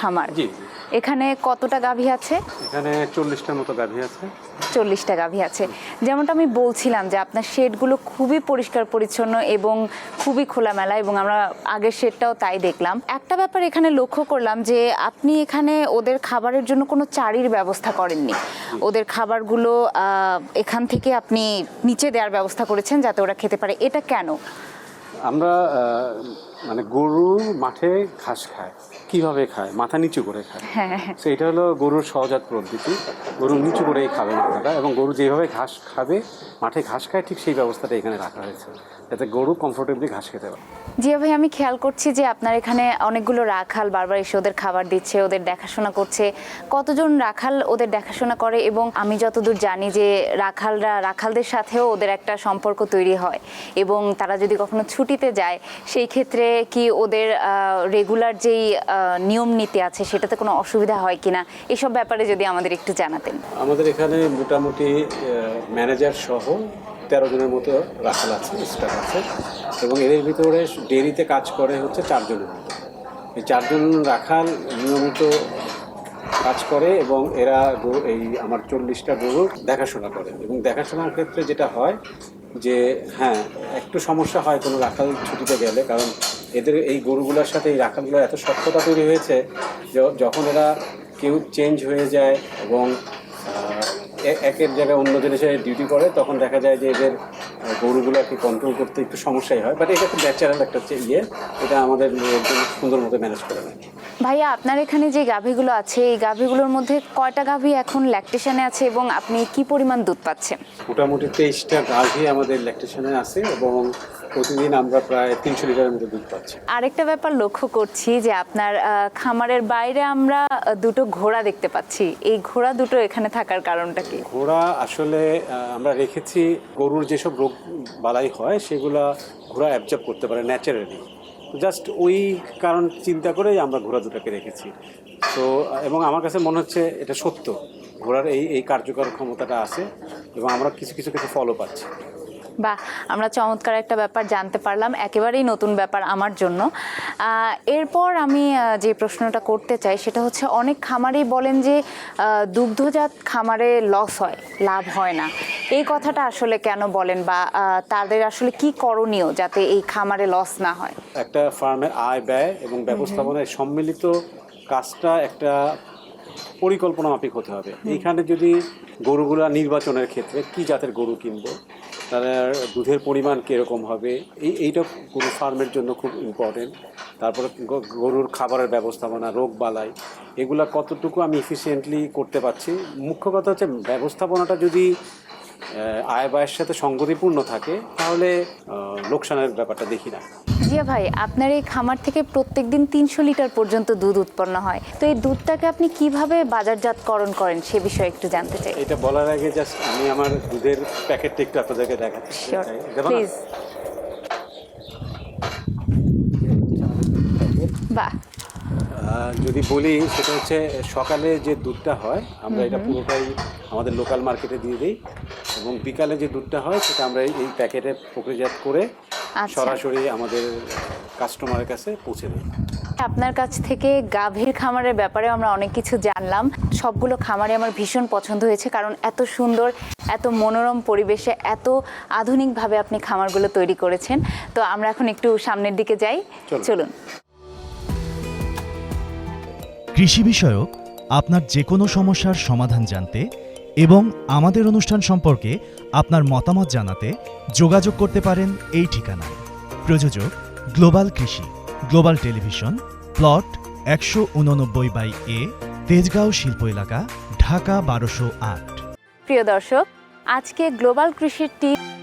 খামার। জি এখানে কতটা গাভী আছে? এখানে চল্লিশটার মতো গাভী আছে। চল্লিশটা গাভী আছে। যেমনটা আমি বলছিলাম যে আপনার শেডগুলো খুবই পরিষ্কার পরিচ্ছন্ন এবং খুবই খোলামেলা এবং আমরা আগের শেডটাও তাই দেখলাম। একটা ব্যাপার এখানে লক্ষ্য করলাম যে আপনি এখানে ওদের খাবারের জন্য কোনো চারির ব্যবস্থা করেননি। ওদের খাবারগুলো এখান থেকে আপনি নিচে দেওয়ার ব্যবস্থা করেছেন যাতে ওরা খেতে পারে। এটা কেন? আমরা মানে গরু মাঠে ঘাস খায়। কীভাবে খায়? মাথা নিচু করে খায়। হ্যাঁ। তো এটা হলো গরুর সহজাত পদ্ধতি। গরু নিচু করেই খাবে মাথাটা এবং গরু যেভাবে ঘাস খাবে মাঠে ঘাস খায় ঠিক সেই ব্যবস্থাটা এখানে রাখা হয়েছে। যাতে গরু কমফোর্টেবলি ঘাস খেতে পারে। জিয়া ভাই আমি খেয়াল করছি যে আপনার এখানে অনেকগুলো রাখাল বারবার এসে ওদের খাবার দিচ্ছে ওদের দেখাশোনা করছে। কতজন রাখাল ওদের দেখাশোনা করে এবং আমি যতদূর জানি যে রাখালরা রাখালদের সাথেও ওদের একটা সম্পর্ক তৈরি হয় এবং তারা যদি কখনো ছুটিতে যায় সেই ক্ষেত্রে কি ওদের রেগুলার যেই নিয়ম নীতি আছে সেটাতে কোনো অসুবিধা হয় কিনা? এসব ব্যাপারে যদি আমাদের একটু জানাতেন। আমাদের এখানে মোটামুটি ম্যানেজার সহ তেরো জনের মতো রাখাল আছে স্টাফ আছে, এবং এদের ভিতরে ডেরিতে কাজ করে হচ্ছে চারজনের মতো। এই চারজন রাখাল নিয়মিত কাজ করে এবং এরা এই আমার চল্লিশটা গরু দেখাশোনা করে। এবং দেখাশোনার ক্ষেত্রে যেটা হয় যে হ্যাঁ একটু সমস্যা হয় কোনো রাখাল ছুটিতে গেলে, কারণ এদের এই গরুগুলোর সাথে এই রাখালগুলো এত সক্ষতা তৈরি হয়েছে যখন এরা কেউ চেঞ্জ হয়ে যায় এবং একের জায়গায় অন্য জিনিসে ডিউটি করে, তখন দেখা যায় যে এদের গরুগুলোকে কন্ট্রোল করতে একটু সমস্যাই হয় বাট এটা খুব ন্যাচারাল একটা হচ্ছে ইয়ে। এটা আমাদের সুন্দর মতো ম্যানেজ করে নেয় ভাইয়া আপনার এখানে যে গাভীগুলো আছে এই গাভীগুলোর মধ্যে কয়টা গাভী এখন ল্যাকটেশনে আছে এবং আপনি কি পরিমাণ দুধ পাচ্ছেন? মোটামুটি তেইশটা গাভী আমাদের ল্যাকটেশনে আছে এবং প্রতিদিন আমরা প্রায় তিনশো লিটারের মতো দুধ পাচ্ছি। আরেকটা ব্যাপার লক্ষ্য করছি যে আপনার খামারের বাইরে আমরা দুটো ঘোড়া দেখতে পাচ্ছি। এই ঘোড়া দুটো এখানে থাকার কারণটা কি? ঘোড়া আসলে আমরা রেখেছি গরুর যেসব রোগ বালাই হয় সেগুলা ঘোড়া অ্যাবজর্ব করতে পারে ন্যাচারালি জাস্ট ওই কারণ চিন্তা করেই আমরা ঘোড়া দুটাকে রেখেছি। তো এবং আমার কাছে মনে হচ্ছে এটা সত্য। ঘোড়ার এই এই কার্যকর ক্ষমতাটা আছে এবং আমরা কিছু কিছু কিছু ফলো পাচ্ছি। বা আমরা চমৎকার একটা ব্যাপার জানতে পারলাম একেবারেই নতুন ব্যাপার আমার জন্য। এরপর আমি যে প্রশ্নটা করতে চাই সেটা হচ্ছে অনেক খামারেই বলেন যে দুগ্ধজাত খামারে লস হয় লাভ হয় না। এই কথাটা আসলে কেন বলেন বা তাদের আসলে কি করণীয় যাতে এই খামারে লস না হয়? একটা ফার্মের আয় ব্যয় এবং ব্যবস্থাপনায় সম্মিলিত কাজটা একটা পরিকল্পনা মাফিক হতে হবে। এইখানে যদি গরুগুলা নির্বাচনের ক্ষেত্রে কি জাতের গরু কিনবো? তার দুধের পরিমাণ কীরকম হবে? এই, এইটা গরু ফার্মের জন্য খুব ইম্পর্টেন্ট তারপরে গরুর খাবারের ব্যবস্থাপনা, রোগ বালাই, এগুলা কতটুকু আমি এফিসিয়েন্টলি করতে পারছি? মুখ্য কথা হচ্ছে ব্যবস্থাপনাটা যদি আয় ব্যয়ের সাথে সঙ্গতিপূর্ণ থাকে, তাহলে লোকসানের ব্যাপারটা দেখি না। জিয়া ভাই আপনার এই খামার থেকে প্রত্যেক দিন তিনশো লিটার পর্যন্ত দুধ উৎপন্ন হয়। তো এই দুধটাকে আপনি কীভাবে বাজারজাতকরণ করেন সে বিষয়ে একটু জানতে চাই। এটা বলার আগে জাস্ট আমি আমার দুধের প্যাকেটটা একটু আপনাদেরকে দেখাচ্ছি। প্লিজ বাহ। যদি বলি সেটা হচ্ছে সকালে যে দুধটা হয় আমরা এটা পুরোটাই আমাদের লোকাল মার্কেটে দিয়ে দিই। এবং বিকালে যে দুধটা হয় সেটা আমরা এই- প্যাকেটে প্রক্রিয়াজাত করে। সরাসরি আমাদের কাস্টমারের কাছে পৌঁছে দিই আপনার কাছ থেকে গাভীর খামারের ব্যাপারে আমরা অনেক কিছু জানলাম। সবগুলো খামারে আমার ভীষণ পছন্দ হয়েছে কারণ এত সুন্দর এত মনোরম পরিবেশে এত আধুনিকভাবে আপনি খামারগুলো তৈরি করেছেন। তো আমরা এখন একটু সামনের দিকে যাই। চলুন। কৃষি বিষয়ক আপনার যে কোনো সমস্যার সমাধান জানতে এবং আমাদের অনুষ্ঠান সম্পর্কে আপনার মতামত জানাতে যোগাযোগ করতে পারেন এই ঠিকানায়। প্রযোজক গ্লোবাল কৃষি, গ্লোবাল টেলিভিশন, প্লট একশো উননব্বই বাই এ, তেজগাঁও শিল্প এলাকা, ঢাকা বারোশো আট। প্রিয় দর্শক, আজকে গ্লোবাল কৃষির টিম